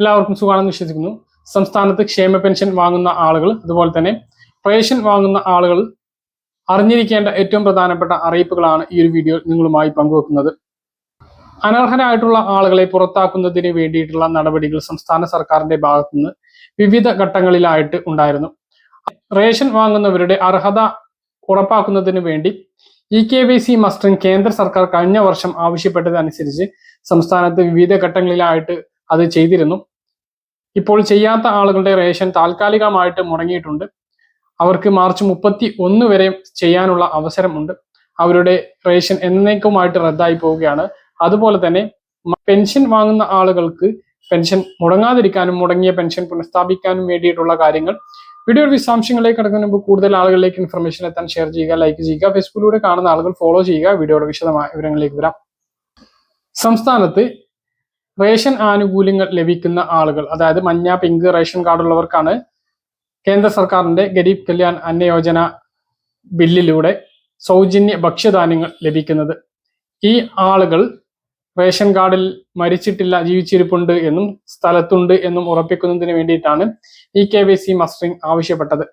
എല്ലാവർക്കും സുഖമാണെന്ന് വിശ്വസിക്കുന്നു. സംസ്ഥാനത്ത് ക്ഷേമ പെൻഷൻ വാങ്ങുന്ന ആളുകൾ അതുപോലെ തന്നെ റേഷൻ വാങ്ങുന്ന ആളുകൾ അറിഞ്ഞിരിക്കേണ്ട ഏറ്റവും പ്രധാനപ്പെട്ട അറിയിപ്പുകളാണ് ഈ ഒരു വീഡിയോ നിങ്ങളുമായി പങ്കുവെക്കുന്നത്. അനർഹരായിട്ടുള്ള ആളുകളെ പുറത്താക്കുന്നതിന് വേണ്ടിയിട്ടുള്ള നടപടികൾ സംസ്ഥാന സർക്കാരിന്റെ ഭാഗത്തുനിന്ന് വിവിധ ഘട്ടങ്ങളിലായിട്ട് ഉണ്ടായിരുന്നു. റേഷൻ വാങ്ങുന്നവരുടെ അർഹത ഉറപ്പാക്കുന്നതിന് വേണ്ടി E K Y C mustering കേന്ദ്ര സർക്കാർ കഴിഞ്ഞ വർഷം ആവശ്യപ്പെട്ടതനുസരിച്ച് സംസ്ഥാനത്ത് വിവിധ ഘട്ടങ്ങളിലായിട്ട് അത് ചെയ്തിരുന്നു. ഇപ്പോൾ ചെയ്യാത്ത ആളുകളുടെ റേഷൻ താൽക്കാലികമായിട്ട് മുടങ്ങിയിട്ടുണ്ട്. അവർക്ക് മാർച്ച് മുപ്പത്തി ഒന്ന് വരെ ചെയ്യാനുള്ള അവസരമുണ്ട്. അവരുടെ റേഷൻ എന്നേക്കുമായിട്ട് റദ്ദായി പോവുകയാണ്. അതുപോലെ തന്നെ പെൻഷൻ വാങ്ങുന്ന ആളുകൾക്ക് പെൻഷൻ മുടങ്ങാതിരിക്കാനും മുടങ്ങിയ പെൻഷൻ പുനഃസ്ഥാപിക്കാനും വേണ്ടിയിട്ടുള്ള കാര്യങ്ങൾ. വീഡിയോ വിശദാംശങ്ങളിലേക്ക് കടക്കുന്ന മുമ്പ് കൂടുതൽ ആളുകളിലേക്ക് ഇൻഫർമേഷൻ എത്താൻ ഷെയർ ചെയ്യുക ലൈക്ക് ചെയ്യുക ഫേസ്ബുക്കിലൂടെ കാണുന്ന ആളുകൾ ഫോളോ ചെയ്യുക. വീഡിയോയുടെ വിശദമായ വിവരങ്ങളിലേക്ക് വരാം. സംസ്ഥാനത്ത് റേഷൻ ആനുകൂല്യങ്ങൾ ലഭിക്കുന്ന ആളുകൾ അതായത് മഞ്ഞ പിങ്ക് റേഷൻ കാർഡ് ഉള്ളവർക്കാണ് കേന്ദ്ര സർക്കാരിന്റെ ഗരീബ് കല്യാൺ അന്ന യോജന ബില്ലിലൂടെ സൗജന്യ ഭക്ഷ്യധാന്യങ്ങൾ ലഭിക്കുന്നത്. ഈ ആളുകൾ റേഷൻ കാർഡിൽ മരിച്ചിട്ടില്ല ജീവിച്ചിരിപ്പുണ്ട് എന്നും സ്ഥലത്തുണ്ട് എന്നും ഉറപ്പിക്കുന്നതിന് വേണ്ടിയിട്ടാണ് E K Y C mustering ആവശ്യപ്പെട്ടത്.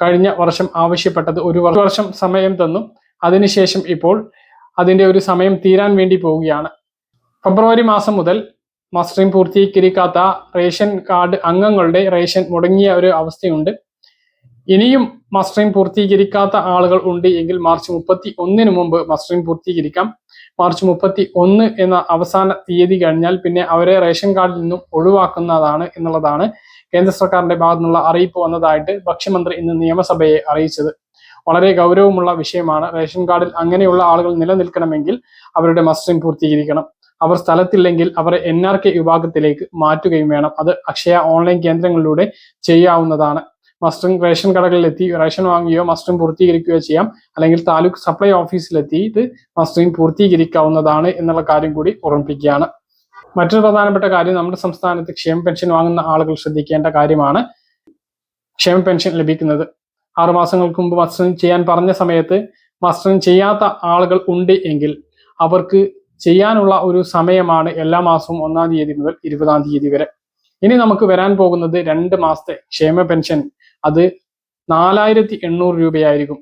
കഴിഞ്ഞ വർഷം ആവശ്യപ്പെട്ടത് ഒരു വർഷം സമയം തന്നു. അതിനുശേഷം ഇപ്പോൾ അതിന്റെ ഒരു സമയം തീരാൻ വേണ്ടി പോവുകയാണ്. ഫെബ്രുവരി മാസം മുതൽ മസ്റ്ററിംഗ് പൂർത്തീകരിക്കാത്ത റേഷൻ കാർഡ് അംഗങ്ങളുടെ റേഷൻ മുടങ്ങിയ ഒരു അവസ്ഥയുണ്ട്. ഇനിയും മസ്റ്ററിംഗ് പൂർത്തീകരിക്കാത്ത ആളുകൾ ഉണ്ട് എങ്കിൽ മാർച്ച് മുപ്പത്തി ഒന്നിന് മുമ്പ് മസ്റ്ററിംഗ് പൂർത്തീകരിക്കാം. മാർച്ച് മുപ്പത്തി ഒന്ന് എന്ന അവസാന തീയതി കഴിഞ്ഞാൽ പിന്നെ അവരെ റേഷൻ കാർഡിൽ നിന്നും ഒഴിവാക്കുന്നതാണ് എന്നുള്ളതാണ് കേന്ദ്ര സർക്കാരിന്റെ ഭാഗത്തു നിന്നുള്ള അറിയിപ്പ് വന്നതായിട്ട് ഭക്ഷ്യമന്ത്രി ഇന്ന് നിയമസഭയെ അറിയിച്ചത്. വളരെ ഗൗരവമുള്ള വിഷയമാണ് റേഷൻ കാർഡിൽ അങ്ങനെയുള്ള ആളുകൾ നിലനിൽക്കണമെങ്കിൽ അവരുടെ മസ്റ്ററിംഗ് പൂർത്തീകരിക്കണം. അവർ സ്ഥലത്തില്ലെങ്കിൽ അവർ എൻ ആർ കെ വിഭാഗത്തിലേക്ക് മാറ്റുകയും വേണം. അത് അക്ഷയ ഓൺലൈൻ കേന്ദ്രങ്ങളിലൂടെ ചെയ്യാവുന്നതാണ്. മസ്റ്ററിംഗ് റേഷൻ കടകളിലെത്തി റേഷൻ വാങ്ങുകയോ മസ്റ്ററിംഗ് പൂർത്തീകരിക്കുകയോ ചെയ്യാം. അല്ലെങ്കിൽ താലൂക്ക് സപ്ലൈ ഓഫീസിലെത്തിയിട്ട് മസ്റ്ററിംഗ് പൂർത്തീകരിക്കാവുന്നതാണ് എന്നുള്ള കാര്യം കൂടി ഓർമ്മിപ്പിക്കുകയാണ്. മറ്റൊരു പ്രധാനപ്പെട്ട കാര്യം നമ്മുടെ സംസ്ഥാനത്ത് ക്ഷേമ പെൻഷൻ വാങ്ങുന്ന ആളുകൾ ശ്രദ്ധിക്കേണ്ട കാര്യമാണ് ക്ഷേമ പെൻഷൻ ലഭിക്കുന്നത്. ആറു മാസങ്ങൾക്ക് മുമ്പ് മസ്റ്ററിംഗ് ചെയ്യാൻ പറഞ്ഞ സമയത്ത് മസ്റ്ററിംഗ് ചെയ്യാത്ത ആളുകൾ ഉണ്ട് എങ്കിൽ അവർക്ക് ചെയ്യാനുള്ള ഒരു സമയമാണ് എല്ലാ മാസവും ഒന്നാം തീയതി മുതൽ ഇരുപതാം തീയതി വരെ. ഇനി നമുക്ക് വരാൻ പോകുന്നത് രണ്ട് മാസത്തെ ക്ഷേമ പെൻഷൻ. അത് നാലായിരത്തി എണ്ണൂറ് രൂപയായിരിക്കും.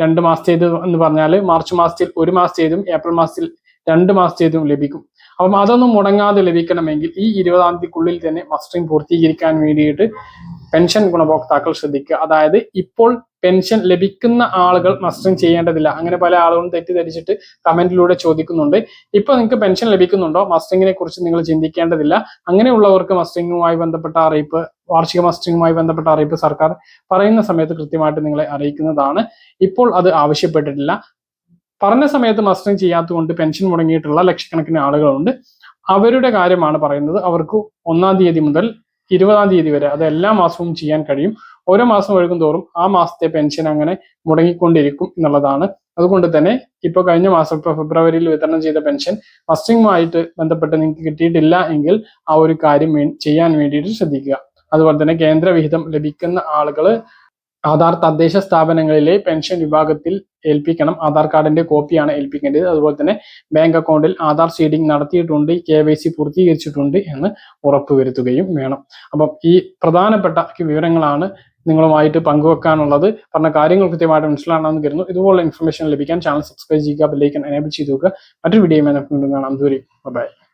രണ്ട് മാസത്തേത് എന്ന് പറഞ്ഞാൽ മാർച്ച് മാസത്തിൽ ഒരു മാസത്തേതും ഏപ്രിൽ മാസത്തിൽ രണ്ട് മാസത്തേതും ലഭിക്കും. അപ്പം അതൊന്നും മുടങ്ങാതെ ലഭിക്കണമെങ്കിൽ ഈ ഇരുപതാം തീയതിക്കുള്ളിൽ തന്നെ മസ്റ്ററിംഗ് പൂർത്തീകരിക്കാൻ വേണ്ടിയിട്ട് പെൻഷൻ ഗുണഭോക്താക്കൾ ശ്രദ്ധിക്കുക. അതായത് ഇപ്പോൾ പെൻഷൻ ലഭിക്കുന്ന ആളുകൾ നഷ്ടം ചെയ്യേണ്ടതില്ല. അങ്ങനെ പല ആളുകളും തെറ്റിദ്ധരിച്ചിട്ട് കമന്റിലൂടെ ചോദിക്കുന്നുണ്ട്. ഇപ്പൊ നിങ്ങൾക്ക് പെൻഷൻ ലഭിക്കുന്നുണ്ടോ? മസ്റ്ററിങ്ങിനെ കുറിച്ച് നിങ്ങൾ ചിന്തിക്കേണ്ടതില്ല. അങ്ങനെയുള്ളവർക്ക് മസ്റ്ററിങ്ങുമായി ബന്ധപ്പെട്ട അറിയിപ്പ് വാർഷിക മസ്റ്ററിങ്ങുമായി ബന്ധപ്പെട്ട അറിയിപ്പ് സർക്കാർ പറയുന്ന സമയത്ത് കൃത്യമായിട്ട് നിങ്ങളെ അറിയിക്കുന്നതാണ്. ഇപ്പോൾ അത് ആവശ്യപ്പെട്ടിട്ടില്ല. പറഞ്ഞ സമയത്ത് മസ്റ്ററിംഗ് ചെയ്യാത്തതുകൊണ്ട് പെൻഷൻ മുടങ്ങിയിട്ടുള്ള ലക്ഷക്കണക്കിന് ആളുകളുണ്ട്. അവരുടെ കാര്യമാണ് പറയുന്നത്. അവർക്ക് ഒന്നാം തീയതി മുതൽ ഇരുപതാം തീയതി വരെ അത് എല്ലാ മാസവും ചെയ്യാൻ കഴിയും. ഓരോ മാസം ഒഴുകും തോറും ആ മാസത്തെ പെൻഷൻ അങ്ങനെ മുടങ്ങിക്കൊണ്ടിരിക്കും എന്നുള്ളതാണ്. അതുകൊണ്ട് തന്നെ ഇപ്പോൾ കഴിഞ്ഞ മാസം ഇപ്പോൾ ഫെബ്രുവരിയിൽ വിതരണം ചെയ്ത പെൻഷൻ ഫസ്റ്റിങ്ങുമായിട്ട് ബന്ധപ്പെട്ട് നിങ്ങൾക്ക് കിട്ടിയിട്ടില്ല എങ്കിൽ ആ ഒരു കാര്യം ചെയ്യാൻ വേണ്ടിയിട്ട് ശ്രദ്ധിക്കുക. അതുപോലെ തന്നെ കേന്ദ്ര വിഹിതം ലഭിക്കുന്ന ആളുകൾ ആധാർ തദ്ദേശ സ്ഥാപനങ്ങളിലെ പെൻഷൻ വിഭാഗത്തിൽ ഏൽപ്പിക്കണം. ആധാർ കാർഡിന്റെ കോപ്പിയാണ് ഏൽപ്പിക്കേണ്ടത്. അതുപോലെ തന്നെ ബാങ്ക് അക്കൗണ്ടിൽ ആധാർ സീഡിംഗ് നടത്തിയിട്ടുണ്ട്. കെ വൈ സി പൂർത്തീകരിച്ചിട്ടുണ്ട് എന്ന് ഉറപ്പുവരുത്തുകയും വേണം. അപ്പം ഈ പ്രധാനപ്പെട്ട വിവരങ്ങളാണ് നിങ്ങളുമായിട്ട് പങ്കുവെക്കാനുള്ളത്. പറഞ്ഞ കാര്യങ്ങൾ കൃത്യമായിട്ട് മനസ്സിലാണെന്ന് കരുതുന്നു. ഇതുപോലുള്ള ഇൻഫർമേഷൻ ലഭിക്കാൻ ചാനൽ സബ്സ്ക്രൈബ് ചെയ്യുക ബെല്ലൈക്കൻ എനേബിൾ ചെയ്തു മറ്റൊരു വീഡിയോ കാണാം. ദൂരി ബൈ